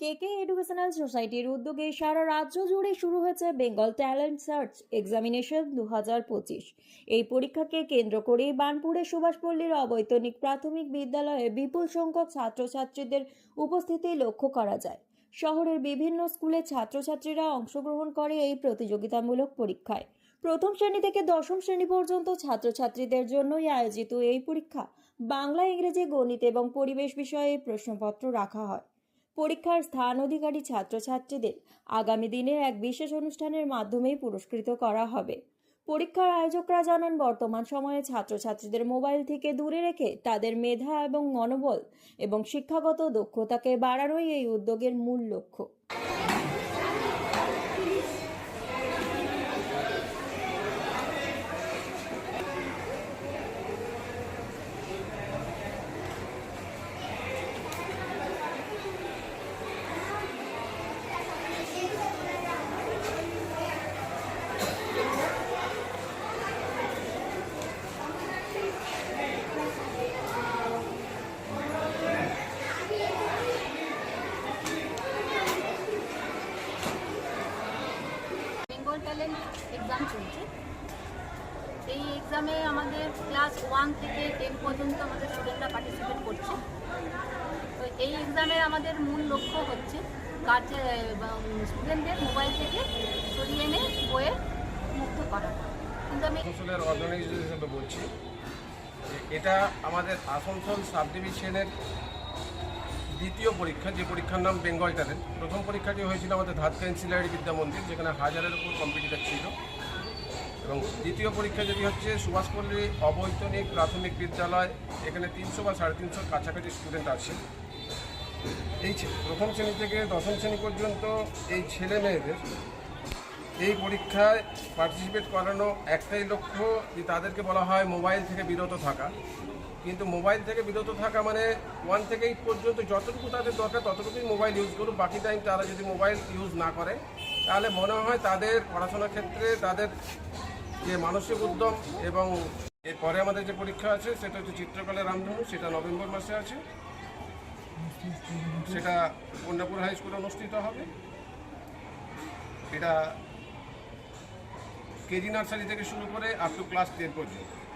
কেকে এডুকেশনাল সোসাইটির উদ্যোগে সারা রাজ্য জুড়ে শুরু হয়েছে বেঙ্গল ট্যালেন্ট সার্চ এক্সামিনেশন দু হাজার পঁচিশ। এই পরীক্ষাকে কেন্দ্র করে বানপুরের সুভাষপল্লীর অবৈতনিক প্রাথমিক বিদ্যালয়ে বিপুল সংখ্যক ছাত্রছাত্রীদের উপস্থিতি লক্ষ্য করা যায়। শহরের বিভিন্ন স্কুলের ছাত্রছাত্রীরা অংশগ্রহণ করে এই প্রতিযোগিতামূলক পরীক্ষায়। প্রথম শ্রেণি থেকে দশম শ্রেণি পর্যন্ত ছাত্রছাত্রীদের জন্যই আয়োজিত এই পরীক্ষা বাংলা, ইংরেজি, গণিত এবং পরিবেশ বিষয়ে প্রশ্নপত্র রাখা হয়। পরীক্ষার স্থান অধিকারী ছাত্রছাত্রীদের আগামী দিনে এক বিশেষ অনুষ্ঠানের মাধ্যমেই পুরস্কৃত করা হবে। পরীক্ষার আয়োজকরা জানান, বর্তমান সময়ে ছাত্রছাত্রীদের মোবাইল থেকে দূরে রেখে তাদের মেধা এবং মনোবল এবং শিক্ষাগত দক্ষতাকে বাড়ানোই এই উদ্যোগের মূল লক্ষ্য। বেঙ্গল এক্সাম চলছে। এই এক্সামে আমাদের ক্লাস ওয়ান থেকে টেন পর্যন্ত আমাদের স্টুডেন্টরা পার্টিসিপেট করছে। তো এই এক্সামের আমাদের মূল লক্ষ্য হচ্ছে গার্জে স্টুডেন্টদের মোবাইল থেকে সরিয়ে এনে বইয়ে মুক্ত করা। কিন্তু আমি অর্গানাইজেশন বলছি এটা আমাদের আসানসোল সাব ডিভিশনের দ্বিতীয় পরীক্ষা, যে পরীক্ষার নাম বেঙ্গল ট্যালেন্ট প্রথম পরীক্ষাটি হয়েছিল আমাদের ধাতকা ক্যান্সিলারি বিদ্যা মন্দির, যেখানে হাজারের উপর কম্পিটিটার ছিল। এবং দ্বিতীয় পরীক্ষা যেটি হচ্ছে, সুভাষপল্লী অবৈতনিক প্রাথমিক বিদ্যালয়, এখানে তিনশো বা সাড়ে তিনশোর কাছাকাছি স্টুডেন্ট আছে। এই প্রথম শ্রেণি থেকে দশম শ্রেণি পর্যন্ত এই ছেলে মেয়েদের এই পরীক্ষায় পার্টিসিপেট করানো একটাই লক্ষ্য যে তাদেরকে বলা হয় মোবাইল থেকে বিরত থাকা। কিন্তু মোবাইল থেকে বিরত থাকা মানে ওয়ান থেকে এইট পর্যন্ত যতটুকু তাদের দরকার ততটুকুই মোবাইল ইউজ করুক, বাকি টাইম তারা যদি মোবাইল ইউজ না করে, তাহলে মনে হয় তাদের পড়াশোনার ক্ষেত্রে তাদের যে মানসিক উদ্যম এবং এরপরে আমাদের যে পরীক্ষা আছে, সেটা হচ্ছে চিত্রকলা রামধনু, সেটা নভেম্বর মাসে আছে। সেটা কন্যাপুর হাই স্কুলে অনুষ্ঠিত হবে। এটা কেজি নার্সারি থেকে শুরু করে আপ টু ক্লাস টেন পর্যন্ত।